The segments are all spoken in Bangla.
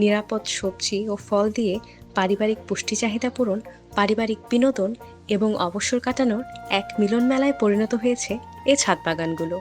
নিরাপদ সবজি ও ফল দিয়ে পারিবারিক পুষ্টি চাহিদা পূরণ, পারিবারিক বিনোদন এবং অবসর কাটানোর এক মিলন মেলায় পরিণত হয়েছে এ ছাদ বাগানগুলো।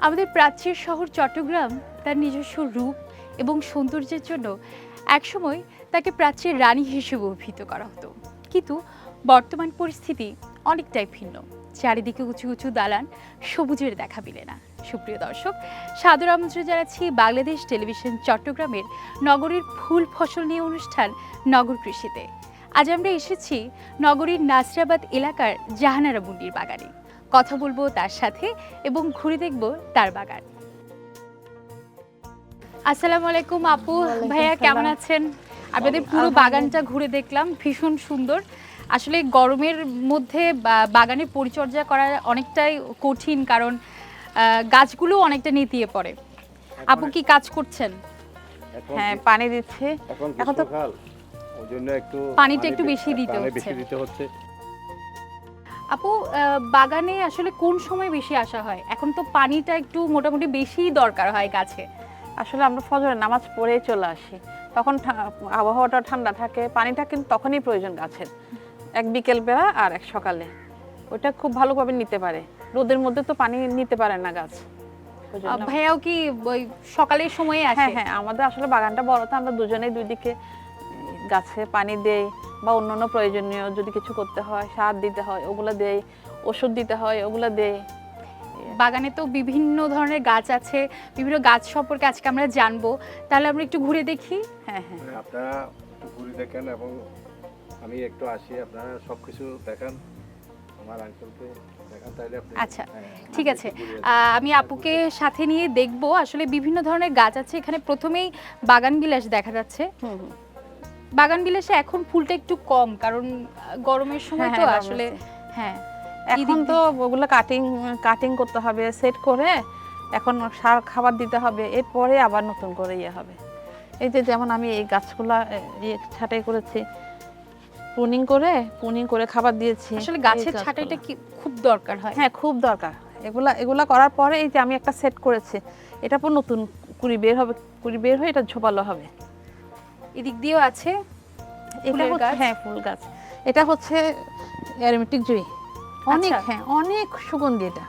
আমাদের প্রাচ্যের শহর চট্টগ্রাম তার নিজস্ব রূপ এবং সৌন্দর্যের জন্য একসময় তাকে প্রাচ্যের রানী হিসেবে অভিহিত করা হতো। কিন্তু বর্তমান পরিস্থিতি অনেকটাই ভিন্ন। চারিদিকে উঁচু উঁচু দালান সবুজের দেখা মিলে না। সুপ্রিয় দর্শক, সাদর আমন্ত্রণ জানাচ্ছি বাংলাদেশ টেলিভিশন চট্টগ্রামের নগরীর ফুল ফসল নিয়ে অনুষ্ঠান নগর কৃষিতে। আজ আমরা এসেছি নগরীর নাসরাবাদ এলাকার জাহানারা মুন্ডির বাগানে। কথা বলব তার সাথে এবং ঘুরে দেখব তার বাগান। আসসালামু আলাইকুম আপু। ভাইয়া কেমন আছেন? আপনাদের পুরো বাগানটা ঘুরে দেখলাম ভীষণ সুন্দর। আসলে গরমের মধ্যে বা- বাগানের পরিচর্যা করা অনেকটাই কঠিন কারণ আহ, গাছগুলো অনেকটা নেতিয়ে পড়ে। আপু কি কাজ করছেন? হ্যাঁ পানি দিচ্ছি। এখন তো- পানিটা একটু বেশি দিতে হচ্ছে। আপু বাগানে আসলে কোন সময় বেশি আসা হয়? এখন তো পানিটা একটু মোটামুটি বেশি দরকার হয় গাছে। আসলে আমরা ফজরের নামাজ পড়ে চলে আসি। তখন আবহাওয়াটা ঠান্ডা থাকে পানিটা কিন্তু তখনই প্রয়োজন গাছের। এক বিকেল বেলা আর এক সকালে। ওটা খুব ভালোভাবে নিতে পারে। রোদের মধ্যে তো পানি নিতে পারে না গাছ। ভাইয়াও কি ওই সকালের সময়ে আসে? হ্যাঁ হ্যাঁ আমাদের আসলে বাগানটা বড় তো আমরা দুজনেই দুই দিকে গাছে পানি দেই বা অন্যান্য প্রয়োজনীয় যদি কিছু করতে হয় সার দিতে হয় ওগুলো দেই ওষুধ দিতে হয় ওগুলো দেই। বাগানে তো বিভিন্ন ধরনের গাছ আছে বিভিন্ন গাছ সম্পর্কে আজকে আমরা জানব। তাহলে আমরা একটু ঘুরে দেখি। হ্যাঁ হ্যাঁ। মানে আপনারা একটু ঘুরে দেখেন এবং আমি একটু আসি আপনারা সব কিছু দেখান আমার আঙ্কেলকে আচ্ছা, হ্যাঁ, ঠিক আছে। আমি আপুকে সাথে নিয়ে দেখব। আসলে বিভিন্ন ধরনের গাছ আছে এখানে প্রথমেই বাগান বিলাস দেখা যাচ্ছে। হুম হুম। বাগান বিলাসে এখন ফুলটা একটু কম কারণ গরমের সময় হ্যাঁ, তো হ্যাঁ, আসলে হ্যাঁ এখন তো ওগুলো কাটিং কাটিং করতে হবে সেট করে এখন সার খাবার দিতে হবে এরপরে আবার নতুন করে ইয়ে হবে। এই যে যেমন আমি এই গাছগুলা ইয়ে ছাঁটাই করেছি পুনিং করে পুনিং করে খাবার দিয়েছি আসলে গাছের। ছাঁটাইটা কি খুব দরকার হয়? হ্যাঁ খুব দরকার। এগুলা এগুলা করার পরে এই যে আমি একটা সেট করেছি এটা পর নতুন কুড়ি বের হবে কুড়ি বের হয়ে এটা ঝোপালো হবে। এদিক দিয়েও আছে। এটা হচ্ছে গাছ? হ্যাঁ ফুল গাছ। এটা হচ্ছে অ্যারোমেটিক জুই। অনেক আচ্ছা। হ্যাঁ অনেক সুগন্ধি এটা।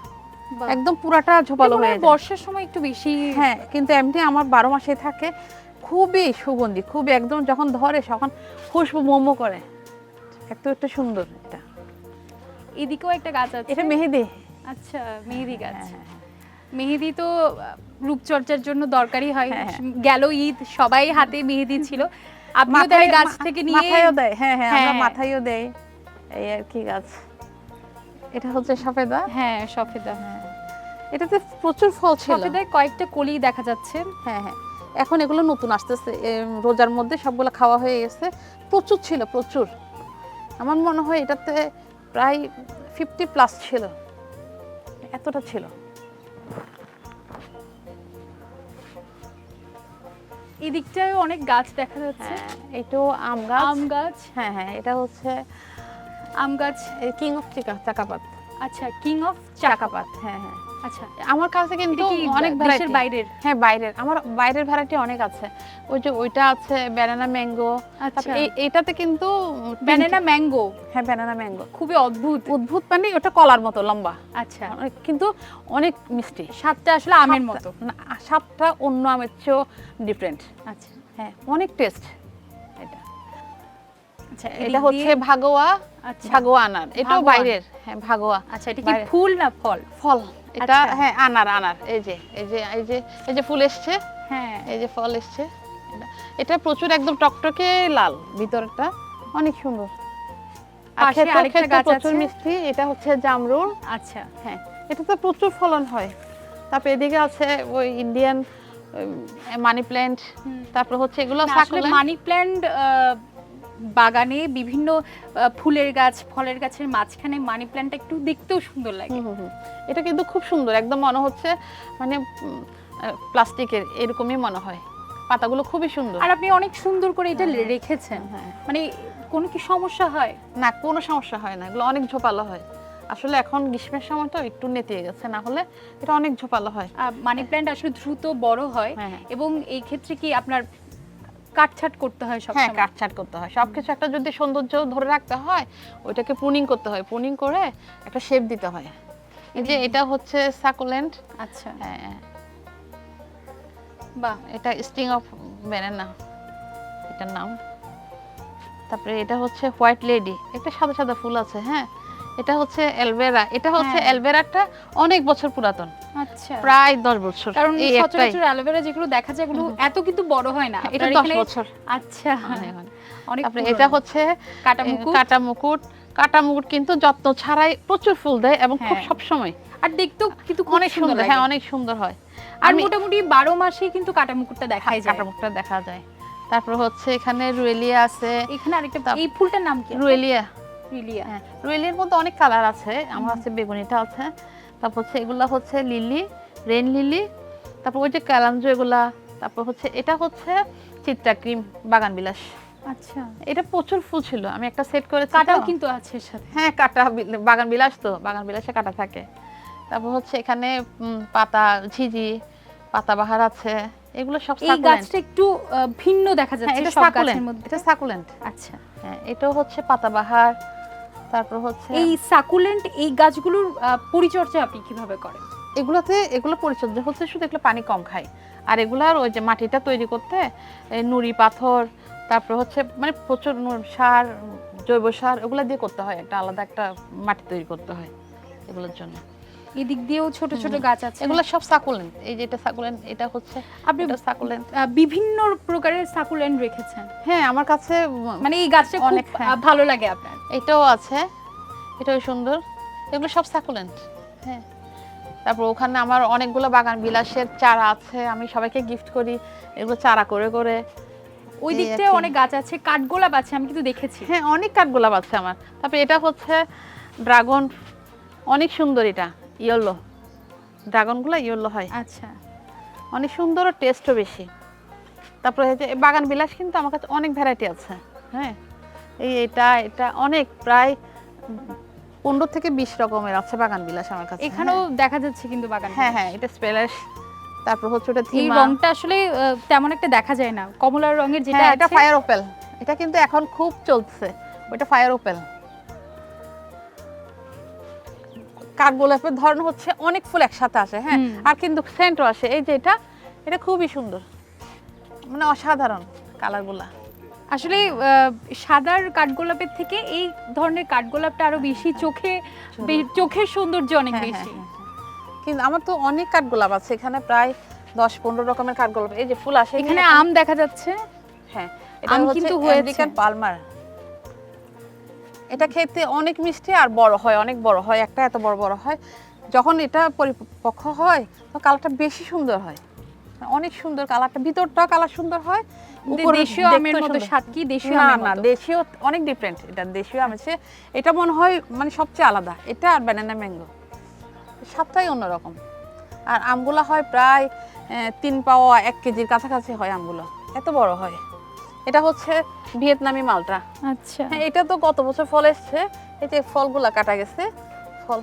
একদম পুরাটা ঝোপালো হয়ে যায়। বর্ষার সময় একটু বেশি হ্যাঁ কিন্তু এমনি আমার বারো মাসে থাকে খুবই সুগন্ধি খুবই একদম যখন ধরে তখন খুশবু মোমো করে। এত একটা সুন্দর এটা। এদিকেও একটা গাছ আছে। এটা মেহেদি। আচ্ছা মেহেদি গাছ। হ্যাঁ, মেহেদি তো রূপচর্চার জন্য দরকারই হয়। হ্যাঁ, হ্যাঁ। গেল ঈদ সবাই হাতে মেহেদি ছিল। আপনিও তাহলে গাছ থেকে নিয়ে মাথায়ও দেয়। হ্যাঁ হ্যাঁ আমরা হ্যাঁ। মাথায়ও দেয় এই আর কি গাছ। এটা হচ্ছে সফেদা? হ্যাঁ সফেদা হ্যাঁ। এটাতে প্রচুর ফল ছিল। সফেদায় কয়েকটা কলি দেখা যাচ্ছে। হ্যাঁ হ্যাঁ। এখন এগুলো নতুন আসতেছে। রোজার মধ্যে সবগুলো খাওয়া হয়ে গেছে। প্রচুর ছিল প্রচুর। আমার মনে হয় এটাতে প্রায় ফিফটি প্লাস ছিল। এতটা ছিল। এই দিকটায় অনেক গাছ দেখা যাচ্ছে। হ্যাঁ এটাও আম গাছ। আম গাছ। হ্যাঁ হ্যাঁ এটা হচ্ছে আম গাছ কিং অফ চিকা চাকাপাত আচ্ছা কিং অফ চাকাপাত হ্যাঁ হ্যাঁ। আচ্ছা আমার কাছে কিন্তু অনেক দেশের বাইরের? হ্যাঁ বাইরের। আমার বাইরের ভ্যারাইটি অনেক আছে। ওই যে ওইটা আছে ব্যানানা ম্যাঙ্গো আচ্ছা। এই এইটাতে কিন্তু ব্যানানা ম্যাঙ্গো হ্যাঁ ব্যানানা ম্যাঙ্গো খুবই অদ্ভুত। উদ্ভুত মানে ওটা কলার মতো লম্বা। আচ্ছা। কিন্তু অনেক মিষ্টি। স্বাদটা আসলে আমের মতো। না, স্বাদটা অন্য আমের চেয়েও ডিফারেন্ট আচ্ছা। হ্যাঁ অনেক টেস্ট এটা। আচ্ছা এটা হচ্ছে ভাগোয়া আচ্ছা। ভাগোয়া আনার এটাও বাইরের। হ্যাঁ ভাগোয়া। আচ্ছা এটা কি ফুল না ফল? ফল। এটা আচ্ছা। হ্যাঁ আনার আনার। এই যে এই যে এই যে এই যে ফুল এসছে। হ্যাঁ। এই যে ফল এসছে। এটা- প্রচুর একদম টকটকে লাল ভিতরটা। অনেক সুন্দর। আর প্রচুর। মিষ্টি। এটা হচ্ছে জামরুল। আচ্ছা। হ্যাঁ এটা তো প্রচুর ফলন হয়। তারপর এদিকে আছে ওই ইন্ডিয়ান মানি প্ল্যান্ট তারপর হচ্ছে এগুলো। মানি প্ল্যান্ট বাগানে বিভিন্ন ফুলের গাছ ফলের গাছের মাঝখানে মানি প্ল্যান্টটা একটু দেখতেও সুন্দর লাগে। এটা কিন্তু খুব সুন্দর। একদম মনে হচ্ছে মানে প্লাস্টিকের এরকমই মনে হয়। পাতাগুলো খুবই সুন্দর। আর আপনি অনেক সুন্দর করে এটা হ্যাঁ। রেখেছেন। হ্যাঁ মানে কোনো কি সমস্যা হয়? না কোনো সমস্যা হয় না। এগুলো অনেক ঝোপালো হয়। আসলে এখন গ্রীষ্মের সময় তো একটু নেতিয়ে গেছে না হলে এটা অনেক ঝোপালো হয়। মানি প্ল্যান্ট আসলে দ্রুত বড় হয় হ্যাঁ হ্যাঁ। এবং এই ক্ষেত্রে কি আপনার কাটছাট করতে হয় সব হ্যাঁ কাটছাট করতে হয়। সবকিছু একটা যদি সৌন্দর্য ধরে রাখতে হয় ওইটাকে পুনিং করতে হয়। পুনিং করে একটা শেপ দিতে হয়। এই যে এটা হচ্ছে সাকুলেন্ট আচ্ছা। হ্যাঁ। বাহ। এটা স্টিং অফ ব্যানানা এটার নাম। তারপরে এটা হচ্ছে হোয়াইট লেডি একটা সাদা সাদা ফুল আছে হ্যাঁ? এটা হচ্ছে অ্যালভেরা। এটা হচ্ছে হ্যাঁ। অ্যালভেরাটা অনেক বছর পুরাতন। আচ্ছা। প্রায় দশ বছর। কারণ এই সচরাচর অ্যালোভেরা যেগুলো দেখা যায় এগুলো এত কিন্তু বড় হয় না। এটা আপনার দশ এখানে- বছর। আচ্ছা। অনেক, পুরনো। এটা হচ্ছে কাটা মুকুট। কাটা মুকুট। কাটা মুকুট কিন্তু যত্ন ছাড়াই প্রচুর ফুল দেয় এবং খুব হ্যাঁ। সব সময় আর দেখতেও কিন্তু অনেক সুন্দর হ্যাঁ অনেক সুন্দর হয়। আর মোটামুটি বারো মাসে কিন্তু কাটা মুকুটটা দেখাই যায়। কাটা মুকুটটা দেখা যায়। তারপর হচ্ছে এখানে রুয়েলিয়া আছে। এখানে আরেকটা এই ফুলটার নাম কি? রুয়েলিয়া। রিলিয়া হ্যাঁ রুয়েলিয়ার মধ্যে অনেক কালার আছে। আমার আছে বেগুনিটা আছে। তারপর হচ্ছে এগুলা হচ্ছে লিলি রেন লিলি তারপর ওই যে কালাঞ্জো এগুলা তারপর হচ্ছে এটা হচ্ছে চিত্রা ক্রিম বাগান বিলাস। আচ্ছা। এটা প্রচুর ফুল ছিল আমি একটা সেট করে কাটাও কিন্তু আছে এর সাথে। হ্যাঁ কাটা বাগান বিলাস তো বাগান বিলাসে কাটা থাকে। তারপর হচ্ছে এখানে পাতা ঝিঝি পাতাবাহার আছে এগুলো সব এই গাছটা একটু ভিন্ন দেখা হ্যাঁ, যাচ্ছে এটা সব সাকুলেন্ট গাছের মধ্যে। এটা সাকুলেন্ট আচ্ছা। হ্যাঁ এটাও হচ্ছে পাতাবাহার তারপর হচ্ছে এই সাকুলেন্ট এই গাছগুলোর পরিচর্যা আপনি কীভাবে করেন? এগুলোতে এগুলো পরিচর্যা হচ্ছে শুধু এগুলো পানি কম খায়। আর এগুলার ওই যে মাটিটা তৈরি করতে নুড়ি পাথর তারপর হচ্ছে মানে প্রচুর সার জৈব সার ওগুলো দিয়ে করতে হয়। একটা আলাদা একটা মাটি তৈরি করতে হয় এগুলোর জন্য। এদিক দিয়েও ছোট ছোট গাছ আছে। এগুলো সব সাকুলেন্ট এই যে এটা সাকুলেন্ট এটা হচ্ছে আপনি সাকুলেন্ট বিভিন্ন প্রকারের সাকুলেন্ট রেখেছেন? হ্যাঁ আমার কাছে মানে এই গাছটা অনেক, হ্যাঁ। ভালো লাগে আপনার। এটাও আছে। এটাও সুন্দর। এগুলো সব সাকুলেন্ট হ্যাঁ। তারপর ওখানে আমার অনেকগুলো বাগান বিলাসের চারা আছে। আমি সবাইকে গিফট করি। এগুলো চারা করে করে ওই দিকটায় অনেক গাছ আছে। কাঠগোলাপ আছে আমি কিন্তু দেখেছি। হ্যাঁ অনেক কাঠগোলাপ আছে আমার। তারপরে এটা হচ্ছে ড্রাগন অনেক সুন্দর এটা। ইয়েলো। ড্রাগনগুলো ইয়েলো হয়। আচ্ছা। অনেক সুন্দর টেস্টও বেশি। তারপরে হচ্ছে বাগান বিলাস কিন্তু আমার কাছে অনেক ভ্যারাইটি আছে। হ্যাঁ। এই এটা এটা অনেক প্রায় পনেরো থেকে বিশ রকমের আছে বাগান বিলাস আমার কাছে এখানেও দেখা যাচ্ছে কিন্তু বাগান হ্যাঁ হ্যাঁ এটা স্পেলাস তারপর হচ্ছে ওটা থিমা। রংটা আসলে তেমন একটা দেখা যায় না। কমলা রঙের যেটা হ্যাঁ এটা ফায়ার ওপেল এটা কিন্তু এখন খুব চলছে। ওটা ফায়ার ওপেল কাঠগোলাপের ধরন হচ্ছে অনেক ফুল একসাথে আসে হ্যাঁ। আর কিন্তু সেন্টও আসে। এই যে এটা এটা খুবই সুন্দর। মানে অসাধারণ কালারগুলা আসলে আহ, সাদার কাঠগোলাপের থেকে এই ধরনের কাঠগোলাপটা আরও বেশি চোখে চোখের সৌন্দর্য অনেক হ্যাঁ, বেশি। হ্যাঁ, হ্যাঁ। কিন্তু আমার তো অনেক কাঠগোলাপ আছে এখানে প্রায় দশ পনেরো রকমের কাঠগোলাপ। এই যে ফুল আসে এখানে আম দেখা যাচ্ছে। হ্যাঁ আম কিন্তু হয়েছে। American Palmer. এটা খেতে অনেক মিষ্টি আর বড় হয় অনেক বড় হয় একটা এত বড় বড় হয়। যখন এটা পরিপক্ক হয় তো কালারটা বেশি সুন্দর হয়। অনেক সুন্দর কালারটা। ভিতরটাও কালার সুন্দর হয় দেশীয় আমের মতো। স্বাদ কি দেশীয় না না দেশীয় অনেক ডিফারেন্ট এটা দেশীয় আমের চেয়ে এটা মনে হয় মানে সবচেয়ে আলাদা। এটা আর ব্যানানা ম্যাঙ্গো স্বাদটাই অন্যরকম। আর আমগুলো হয় প্রায় তিন পাওয়া এক কেজির কাছাকাছি হয় আমগুলো। এত বড় হয়। এটা হচ্ছে ভিয়েতনামি মালটা। আচ্ছা। হ্যাঁ এটা তো গত বছর ফল এসছে। এই যে ফলগুলা কাটা গেছে ফল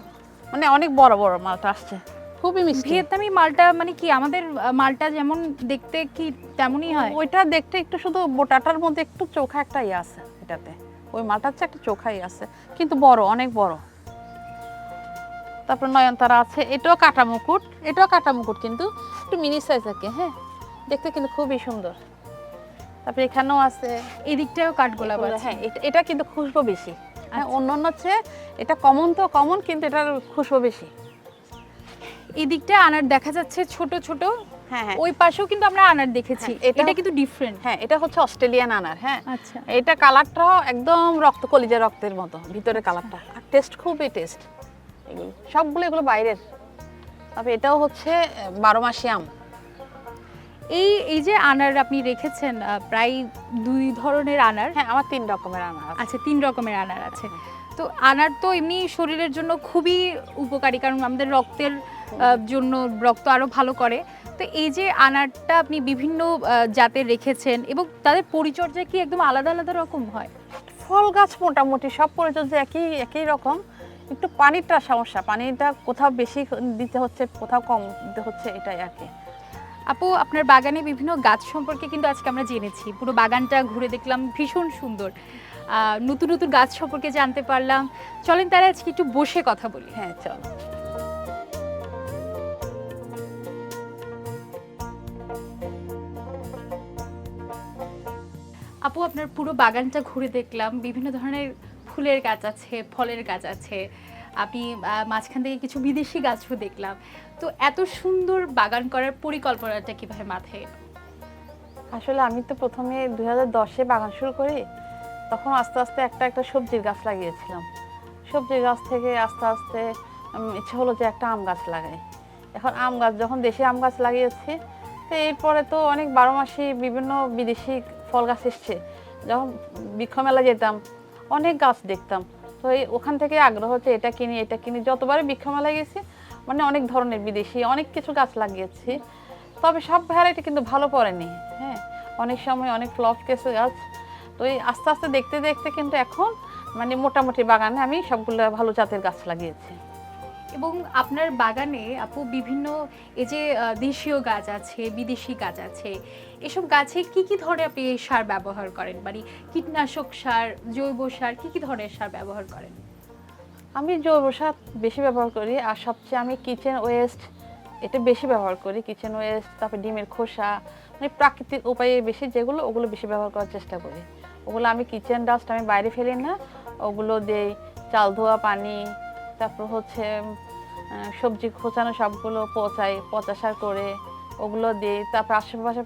মানে অনেক বড় বড় মালটা আসছে। খুবই মিষ্টি। ভিয়েতনামি মালটা মানে কি আমাদের মালটা যেমন দেখতে কি তেমনই হয়? ওইটা দেখতে একটু শুধু বোটাটার মধ্যে একটু চোখা একটা ইয়ে আছে এটাতে। ওই মালটার চেয়ে একটা চোখাই আছে। কিন্তু বড় অনেক বড়। তারপর নয়নতারা আছে এটাও কাটা মুকুট। এটাও কাটা মুকুট কিন্তু একটু মিনি সাইজ থাকে হ্যাঁ? দেখতে কিন্তু খুবই সুন্দর। তারপর এখানেও আছে। এই দিকটাও কাঠগোলাপ আছে। হ্যাঁ এটা- কিন্তু খুশবো বেশি। হ্যাঁ আচ্ছা। অন্য অন্য হচ্ছে এটা কমন তো কমন কিন্তু এটার খুশবো বেশি। এই দিকটা আনার দেখা যাচ্ছে ছোট ছোট। হ্যাঁ হ্যাঁ। ওই পাশেও কিন্তু আমরা আনার দেখেছি। হ্যাঁ, এটা- কিন্তু ডিফারেন্ট হ্যাঁ এটা হচ্ছে অস্ট্রেলিয়ান আনার হ্যাঁ। আচ্ছা। এটা কালারটাও একদম রক্ত কলিজা রক্তের মতো ভিতরে কালারটা। আর টেস্ট খুবই টেস্ট এগুলো সবগুলো এগুলো বাইরের। তবে এটাও হচ্ছে বারো মাসি আম। এই এই যে আনার আপনি রেখেছেন প্রায় দুই ধরনের আনার। হ্যাঁ আমার তিন রকমের আনার আছে। আচ্ছা তিন রকমের আনার আছে। তো আনার তো এমনি শরীরের জন্য খুবই উপকারী কারণ আমাদের রক্তের জন্য রক্ত আরও ভালো করে। তো এই যে আনারটা আপনি বিভিন্ন জাতের রেখেছেন এবং তাদের পরিচর্যা কি একদম আলাদা আলাদা রকম হয়? ফল গাছ মোটামুটি সব পরিচর্যা একই একই রকম। একটু পানিটা সমস্যা পানিটা কোথাও বেশি দিতে হচ্ছে কোথাও কম দিতে হচ্ছে এটাই আর কি। আপু আপনার বাগানে বিভিন্ন গাছ সম্পর্কে কিন্তু আজকে আমরা জেনেছি। পুরো বাগানটা ঘুরে দেখলাম ভীষণ সুন্দর। নতুন নতুন গাছ সম্পর্কে জানতে পারলাম। চলেন তারা আজকে একটু বসে কথা বলি। হ্যাঁ চলো। আপু, আপনার পুরো বাগানটা ঘুরে দেখলাম। বিভিন্ন ধরনের ফুলের গাছ আছে, ফলের গাছ আছে। আপনি মাঝখান থেকে কিছু বিদেশি গাছও দেখলাম। তো এত সুন্দর বাগান করার পরিকল্পনাটা কীভাবে মাথায় এলো? আসলে আমি তো প্রথমে দুই হাজার দশে বাগান শুরু করি, তখন আস্তে আস্তে একটা একটা সবজির গাছ লাগিয়েছিলাম। সবজির গাছ থেকে আস্তে আস্তে ইচ্ছে হলো যে একটা আম গাছ লাগাই। এখন আম গাছ, যখন দেশি আম গাছ লাগিয়েছি, তো এরপরে তো অনেক বারো মাসি বিভিন্ন বিদেশি ফল গাছ এসছে। যখন বৃক্ষ মেলা যেতাম, অনেক গাছ দেখতাম। তো এই ওখান থেকে আগ্রহ হচ্ছে, এটা কিনি এটা কিনি। যতবারে বৃক্ষ মেলায় গেছি মানে অনেক ধরনের বিদেশি, অনেক কিছু গাছ লাগিয়েছি। তবে সব ভ্যারাইটি কিন্তু ভালো পড়েনি হ্যাঁ। অনেক সময় অনেক ফ্লপ কেসে গাছ। তো এই আস্তে আস্তে দেখতে দেখতে কিন্তু এখন মানে মোটামুটি বাগানে আমি সবগুলো ভালো জাতের গাছ লাগিয়েছি। এবং আপনার বাগানে আপু বিভিন্ন, এই যে দেশীয় গাছ আছে, বিদেশি গাছ আছে, এসব গাছে কি কি ধরনের আপনি সার ব্যবহার করেন? মানে কীটনাশক সার, জৈব সার, কি কি ধরনের সার ব্যবহার করেন? আমি জৈব সার বেশি ব্যবহার করি, আর সবচেয়ে আমি কিচেন ওয়েস্ট এটা বেশি ব্যবহার করি। কিচেন ওয়েস্ট তারপর ডিমের খোসা মানে প্রাকৃতিক উপায়ে বেশি যেগুলো, ওগুলো বেশি ব্যবহার করার চেষ্টা করি। ওগুলো আমি কিচেন ডাস্ট আমি বাইরে ফেলি না, ওগুলো দেই, চাল ধোয়া পানি তারপর হচ্ছে সবজি খোঁচানো সবগুলো পচাই, পচা সার করে ওগুলো দিই তারপর আশেপাশে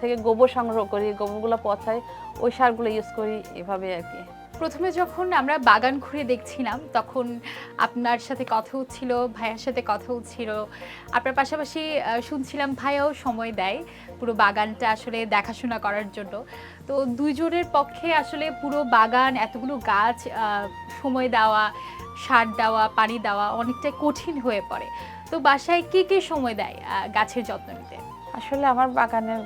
থেকে গোবর সংগ্রহ করি, গোবরগুলো পচাই, ওই সারগুলো ইউজ করি, এভাবে আর কি। প্রথমে যখন আমরা বাগান ঘুরে দেখছিলাম, তখন আপনার সাথে কথা হচ্ছিল, ভাইয়ার সাথে কথা হচ্ছিল। আপনার পাশাপাশি শুনছিলাম ভাইয়াও সময় দেয় পুরো বাগানটা আসলে দেখাশোনা করার জন্য। তো দুইজনের পক্ষে আসলে পুরো বাগান, এতগুলো গাছ সময় দেওয়া সার দেওয়া, পানি দেওয়া অনেকটাই কঠিন হয়ে পড়ে। তো বাসায় কে কে সময় দেয় গাছের যত্ন নিতে? আসলে আমার বাগানের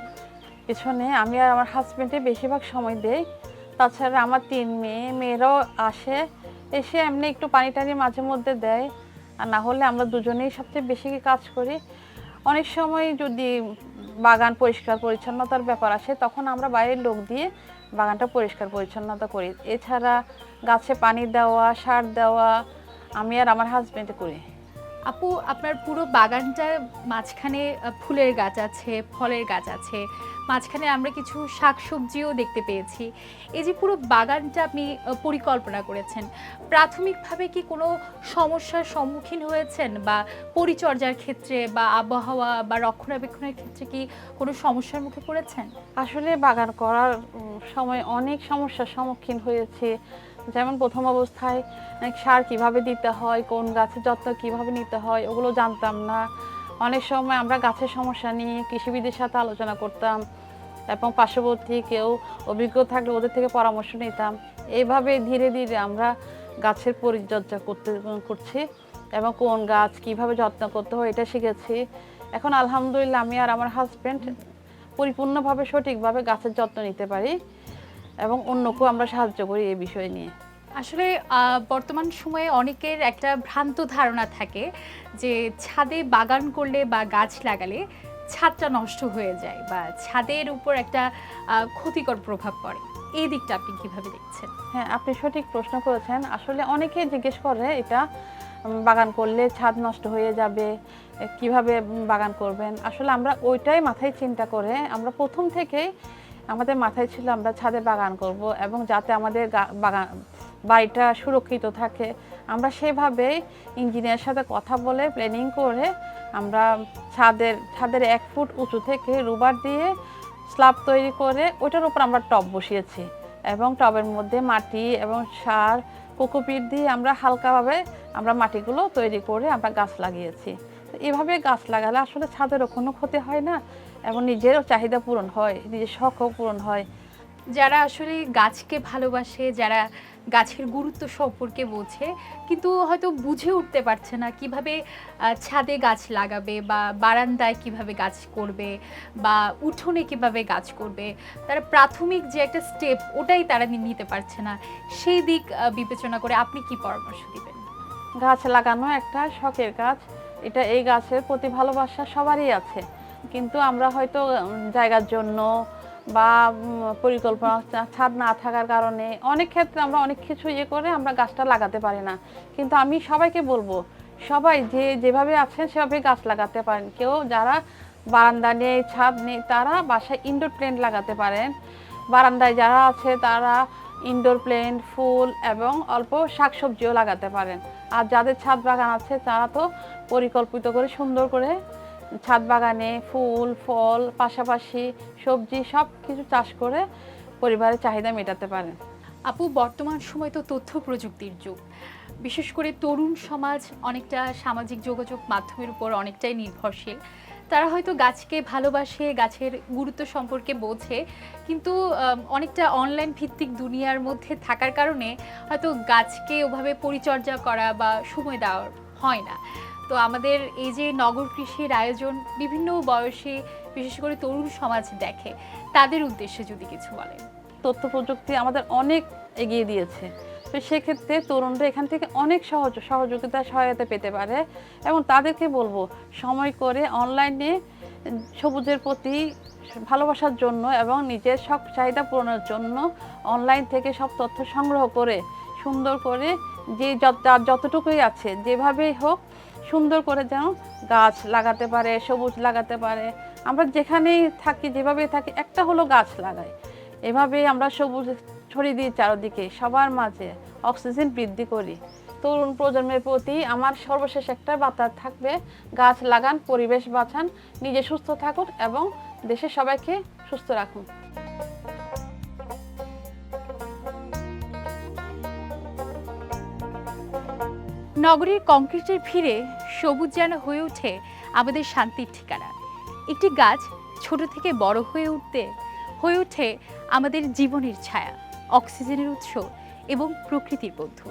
পেছনে আমি আর আমার হাজব্যান্ডে বেশিরভাগ সময় দেই। তাছাড়া আমার তিন মেয়ে, মেয়েরাও আসে, এসে এমনি একটু পানি টানি মাঝে মধ্যে দেয়। আর না হলে আমরা দুজনেই সবচেয়ে বেশি কাজ করি? অনেক সময় যদি বাগান পরিষ্কার পরিচ্ছন্নতার ব্যাপার আসে, তখন আমরা বাইরের লোক দিয়ে বাগানটা পরিষ্কার, পরিচ্ছন্নতা করি। এছাড়া গাছে পানি দেওয়া, সার দেওয়া আমি আর আমার হাজব্যান্ড করি। আপু, আপনার পুরো বাগানটার মাঝখানে ফুলের গাছ আছে, ফলের গাছ আছে। মাঝখানে আমরা কিছু শাকসবজিও দেখতে পেয়েছি। এই যে পুরো বাগানটা আপনি পরিকল্পনা করেছেন, প্রাথমিকভাবে কি কোনো সমস্যার সম্মুখীন হয়েছেন? বা পরিচর্যার ক্ষেত্রে বা আবহাওয়া বা রক্ষণাবেক্ষণের ক্ষেত্রে কি কোনো সমস্যার মুখে পড়েছেন? আসলে বাগান করার সময় অনেক সমস্যার সম্মুখীন হয়েছে। যেমন প্রথম অবস্থায় সার কীভাবে দিতে হয়, কোন গাছের যত্ন কীভাবে নিতে হয়, ওগুলো জানতাম না। অনেক সময় আমরা গাছের সমস্যা নিয়ে কৃষিবিদের সাথে আলোচনা করতাম। এবং পার্শ্ববর্তী কেউ অভিজ্ঞ থাকলে ওদের থেকে পরামর্শ নিতাম। এইভাবে ধীরে ধীরে আমরা গাছের পরিচর্যা করতে, করছি এবং কোন গাছ কীভাবে যত্ন করতে হয় এটা শিখেছি। এখন আলহামদুলিল্লাহ আমি আর আমার হাজব্যান্ড পরিপূর্ণভাবে সঠিকভাবে গাছের যত্ন নিতে পারি এবং অন্যকেও আমরা সাহায্য করি এই বিষয় নিয়ে। আসলে বর্তমান সময়ে অনেকের একটা ভ্রান্ত ধারণা থাকে যে ছাদে বাগান করলে বা গাছ লাগালে ছাদটা নষ্ট হয়ে যায় বা ছাদের উপর একটা ক্ষতিকর প্রভাব পড়ে। এই দিকটা আপনি কীভাবে দেখছেন? হ্যাঁ আপনি সঠিক প্রশ্ন করেছেন। আসলে অনেকে জিজ্ঞেস করে এটা বাগান করলে ছাদ নষ্ট হয়ে যাবে কীভাবে বাগান করবেন? আসলে আমরা ওইটাই মাথায় চিন্তা করে আমরা প্রথম থেকেই আমাদের মাথায় ছিল আমরা ছাদে বাগান করব এবং যাতে আমাদের বাগান বাড়িটা সুরক্ষিত থাকে। আমরা সেভাবেই ইঞ্জিনিয়ারের সাথে কথা বলে প্ল্যানিং করে আমরা ছাদের ছাদের এক ফুট উঁচু থেকে রুবার দিয়ে স্ল্যাব তৈরি করে ওইটার উপর আমরা টব বসিয়েছি এবং টবের মধ্যে মাটি এবং সার, কোকোপিট দিয়ে আমরা হালকাভাবে আমরা মাটিগুলো তৈরি করে আমরা গাছ লাগিয়েছি। এভাবে গাছ লাগালে আসলে ছাদেরও কোনো ক্ষতি হয় না এবং নিজেরও চাহিদা পূরণ হয়, নিজের শখও পূরণ হয়। যারা আসলে গাছকে ভালোবাসে, যারা গাছের গুরুত্ব সম্পর্কে বোঝে কিন্তু হয়তো বুঝে উঠতে পারছে না কীভাবে ছাদে গাছ লাগাবে বা বারান্দায় কীভাবে গাছ করবে বা উঠোনে কীভাবে গাছ করবে। তারা প্রাথমিক যে একটা স্টেপ ওটাই তারা নিতে পারছে না। সেই দিক বিবেচনা করে আপনি কি পরামর্শ দিবেন? গাছ লাগানো একটা শখের কাজ এটা এই গাছের প্রতি ভালোবাসা সবারই আছে। কিন্তু আমরা হয়তো জায়গার জন্য বা পরিকল্পনা ছাদ না থাকার কারণে অনেক ক্ষেত্রে আমরা অনেক কিছু ইয়ে করে আমরা গাছটা লাগাতে পারি না। কিন্তু আমি সবাইকে বলব, সবাই যে, যেভাবে আছেন সেভাবে গাছ লাগাতে পারেন। কেউ যারা বারান্দা নেই, ছাদ নেই, তারা বাসায় ইনডোর প্ল্যান্ট লাগাতে পারেন। বারান্দায় যারা আছে, তারা ইনডোর প্ল্যান্ট ফুল এবং অল্প শাকসবজিও লাগাতে পারেন। আর যাদের ছাদ বাগান আছে, তারা তো পরিকল্পিত করে সুন্দর করে ছাদ বাগানে ফুল, ফল, পাশাপাশি সবজি সব কিছু চাষ করে পরিবারের চাহিদা মেটাতে পারেন আপু, বর্তমান সময় তো তথ্য প্রযুক্তির যুগ। বিশেষ করে তরুণ সমাজ অনেকটা সামাজিক যোগাযোগ মাধ্যমের উপর অনেকটাই নির্ভরশীল। তারা হয়তো গাছকে ভালোবাসে, গাছের গুরুত্ব সম্পর্কে বোঝে, কিন্তু অনেকটা অনলাইন ভিত্তিক দুনিয়ার মধ্যে থাকার কারণে হয়তো গাছকে ওভাবে পরিচর্যা করা বা সময় দেওয়া হয় না। তো আমাদের এই যে নগর কৃষির আয়োজন বিভিন্ন বয়সে, বিশেষ করে তরুণ সমাজ দেখে, তাদের উদ্দেশ্যে যদি কিছু বলেন। তথ্য প্রযুক্তি আমাদের অনেক এগিয়ে দিয়েছে। তো সেক্ষেত্রে তরুণরা এখান থেকে অনেক সহজ, সহযোগিতা, সহায়তা পেতে পারে এবং তাদেরকে বলব, সময় করে অনলাইনে সবুজের প্রতি ভালোবাসার জন্য এবং নিজের সব চাহিদা পূরণের জন্য অনলাইন থেকে সব তথ্য সংগ্রহ করে, সুন্দর করে যে যতটুকুই আছে, যেভাবেই হোক সুন্দর করে যেন গাছ লাগাতে পারে, সবুজ লাগাতে পারে। আমরা যেখানেই থাকি, যেভাবেই থাকি, একটা হলো গাছ লাগাই। এভাবেই আমরা সবুজ ছড়িয়ে দিই চারদিকে সবার মাঝে অক্সিজেন বৃদ্ধি করি। তরুণ প্রজন্মের প্রতি আমার সর্বশেষ একটা বার্তা থাকবে, গাছ লাগান, পরিবেশ বাঁচান, নিজে সুস্থ থাকুন এবং দেশের সবাইকে সুস্থ রাখুন। নগরীর কংক্রিটের ভিড়ে সবুজ যেন হয়ে ওঠে আমাদের শান্তির ঠিকানা। একটি গাছ ছোট থেকে বড় হয়ে উঠতে, হয়ে ওঠে আমাদের জীবনের ছায়া, অক্সিজেনের উৎস এবং প্রকৃতির বন্ধু।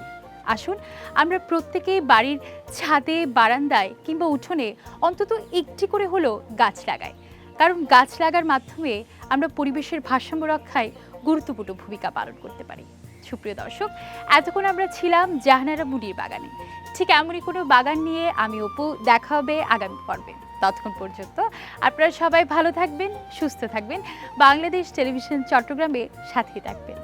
আসুন, আমরা প্রত্যেকেই বাড়ির ছাদে, বারান্দায় কিংবা উঠোনে অন্তত একটি করে হলো গাছ লাগাই। কারণ গাছ লাগার মাধ্যমে আমরা পরিবেশের ভারসাম্য রক্ষায় গুরুত্বপূর্ণ ভূমিকা পালন করতে পারি। সুপ্রিয় দর্শক, এতক্ষণ আমরা ছিলাম জাহানারা মুডির বাগানে। ঠিক এমনই কোনো বাগান নিয়ে আমি অপু দেখা হবে আগামী পর্বে। ততক্ষণ পর্যন্ত আপনারা সবাই ভালো থাকবেন, সুস্থ থাকবেন। বাংলাদেশ টেলিভিশন চট্টগ্রামে সাথেই থাকবেন।